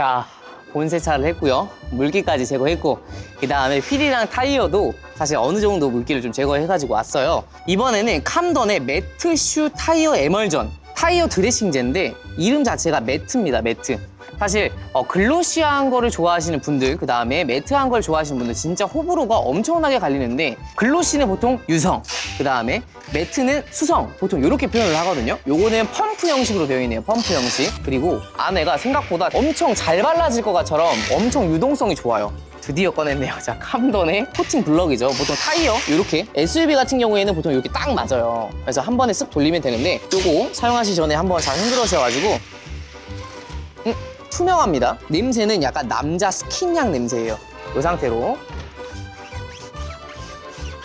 자, 본 세차를 했고요. 물기까지 제거했고 그 다음에 휠이랑 타이어도 사실 어느 정도 물기를 좀 제거해가지고 왔어요. 이번에는 캄던의 매트 슈 타이어 에멀전 타이어 드레싱제인데 이름 자체가 매트입니다. 매트. 사실 어, 글로시한 거를 좋아하시는 분들 그 다음에 매트한 걸 좋아하시는 분들 진짜 호불호가 엄청나게 갈리는데 글로시는 보통 유성 그 다음에 매트는 수성 보통 이렇게 표현을 하거든요 요거는 펌프 형식으로 되어 있네요 펌프 형식 그리고 안에가 생각보다 엄청 잘 발라질 것 같처럼 엄청 유동성이 좋아요 드디어 꺼냈네요. 자, 캄던의 코팅 블럭이죠. 보통 타이어 이렇게 SUV 같은 경우에는 보통 이렇게 딱 맞아요. 그래서 한 번에 쓱 돌리면 되는데 요거 사용하시기 전에 한번 잘 흔들어 주셔가지고 음, 투명합니다. 냄새는 약간 남자 스킨향 냄새예요. 이 상태로.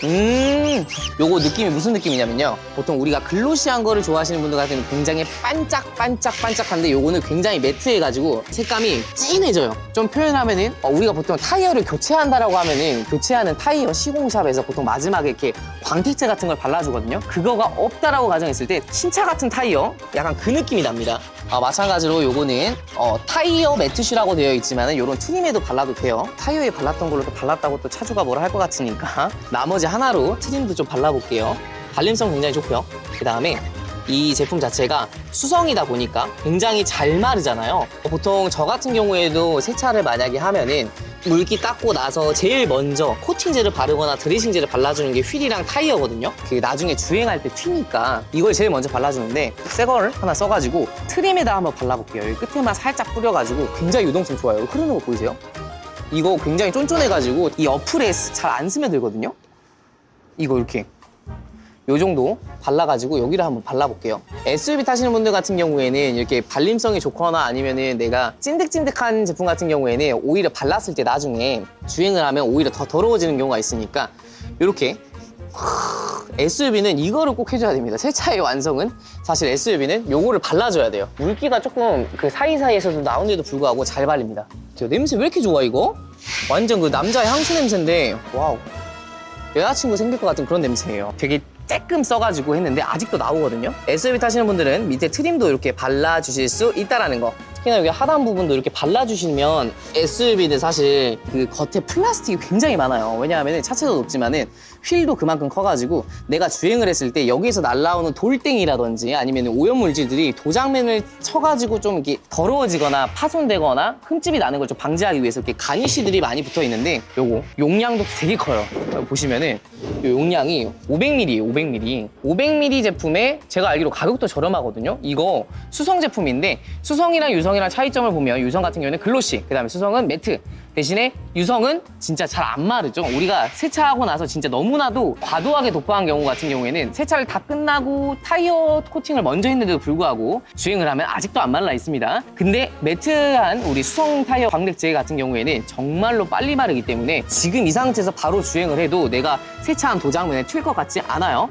음, 요거 느낌이 무슨 느낌이냐면요. 보통 우리가 글로시한 거를 좋아하시는 분들 같은 경우는 굉장히 반짝반짝반짝한데 요거는 굉장히 매트해가지고 색감이 진해져요. 좀 표현하면은 어, 우리가 보통 타이어를 교체한다라고 하면은 교체하는 타이어 시공샵에서 보통 마지막에 이렇게 광택제 같은 걸 발라주거든요. 그거가 없다라고 가정했을 때 신차 같은 타이어 약간 그 느낌이 납니다. 아, 마찬가지로 요거는 어, 타이어 매트슈라고 되어 있지만 요런 트림에도 발라도 돼요. 타이어에 발랐던 걸로 또 발랐다고 또 차주가 뭐라 할 것 같으니까 나머지 하나로 트림 도 좀 발라볼게요. 발림성 굉장히 좋고요. 그 다음에 이 제품 자체가 수성이다 보니까 굉장히 잘 마르잖아요. 보통 저 같은 경우에도 세차를 만약에 하면은 물기 닦고 나서 제일 먼저 코팅제를 바르거나 드레싱제를 발라주는 게 휠이랑 타이어거든요. 그 나중에 주행할 때 튀니까 이걸 제일 먼저 발라주는데 새 거를 하나 써가지고 트림에다 한번 발라볼게요. 여기 끝에만 살짝 뿌려가지고 굉장히 유동성 좋아요. 흐르는 거 보이세요? 이거 굉장히 쫀쫀해가지고 이 어플에 잘 안 쓰면 되거든요. 이거 이렇게 요 정도 발라가지고 여기를 한번 발라볼게요. SUV 타시는 분들 같은 경우에는 이렇게 발림성이 좋거나 아니면은 내가 찐득찐득한 제품 같은 경우에는 오히려 발랐을 때 나중에 주행을 하면 오히려 더 더러워지는 경우가 있으니까 이렇게 SUV는 이거를 꼭 해줘야 됩니다. 세차의 완성은 사실 SUV는 요거를 발라줘야 돼요. 물기가 조금 그 사이사이에서도 나오는데도 불구하고 잘 발립니다. 저 냄새 왜 이렇게 좋아 이거? 완전 그 남자 향수 냄새인데 와우. 여자친구 생길 것 같은 그런 냄새예요. 되게 쬐끔 써가지고 했는데 아직도 나오거든요. SUV 타시는 분들은 밑에 트림도 이렇게 발라주실 수 있다라는 거. 특히나 여기 하단 부분도 이렇게 발라주시면 SUV는 사실 그 겉에 플라스틱이 굉장히 많아요. 왜냐하면 차체도 높지만은 휠도 그만큼 커가지고 내가 주행을 했을 때 여기에서 날라오는 돌덩이라든지 아니면 오염물질들이 도장면을 쳐가지고 좀 이렇게 더러워지거나 파손되거나 흠집이 나는 걸 좀 방지하기 위해서 이렇게 가니쉬들이 많이 붙어 있는데 요거 용량도 되게 커요. 보시면은 요 용량이 500ml예요, 500ml. 500ml 제품에 제가 알기로 가격도 저렴하거든요. 이거 수성 제품인데 수성이랑 유성 이랑 차이점을 보면 유성 같은 경우는 글로시, 그다음에 수성은 매트. 대신에 유성은 진짜 잘 안 마르죠. 우리가 세차하고 나서 진짜 너무나도 과도하게 도포한 경우 같은 경우에는 세차를 다 끝나고 타이어 코팅을 먼저 했는데도 불구하고 주행을 하면 아직도 안 말라 있습니다. 근데 매트한 우리 수성 타이어 광택제 같은 경우에는 정말로 빨리 마르기 때문에 지금 이 상태에서 바로 주행을 해도 내가 세차한 도장면에 튈 것 같지 않아요.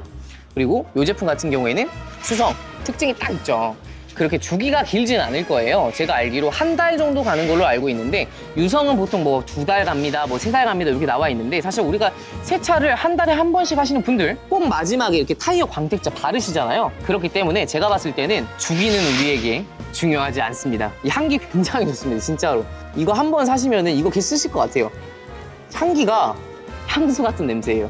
그리고 이 제품 같은 경우에는 수성 특징이 딱 있죠. 그렇게 주기가 길진 않을 거예요. 제가 알기로 한 달 정도 가는 걸로 알고 있는데 유성은 보통 뭐 두 달 갑니다, 뭐 세 달 갑니다 이렇게 나와 있는데 사실 우리가 세차를 한 달에 한 번씩 하시는 분들 꼭 마지막에 이렇게 타이어 광택제 바르시잖아요. 그렇기 때문에 제가 봤을 때는 주기는 우리에게 중요하지 않습니다. 이 향기 굉장히 좋습니다, 진짜로. 이거 한 번 사시면은 이거 계속 쓰실 것 같아요. 향기가 향수 같은 냄새예요.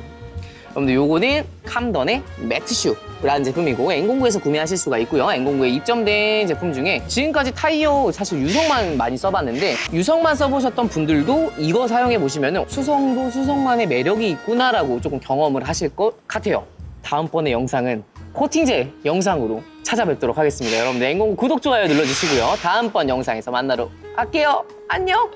여러분들 요거는 캄던의 매트슈라는 제품이고 N공구에서 구매하실 수가 있고요. N공구에 입점된 제품 중에 지금까지 타이어 사실 유성만 많이 써봤는데 유성만 써보셨던 분들도 이거 사용해 보시면 수성도 수성만의 매력이 있구나라고 조금 경험을 하실 것 같아요. 다음번에 영상은 코팅제 영상으로 찾아뵙도록 하겠습니다. 여러분들 N공구 구독, 좋아요 눌러주시고요. 다음번 영상에서 만나러 갈게요. 안녕!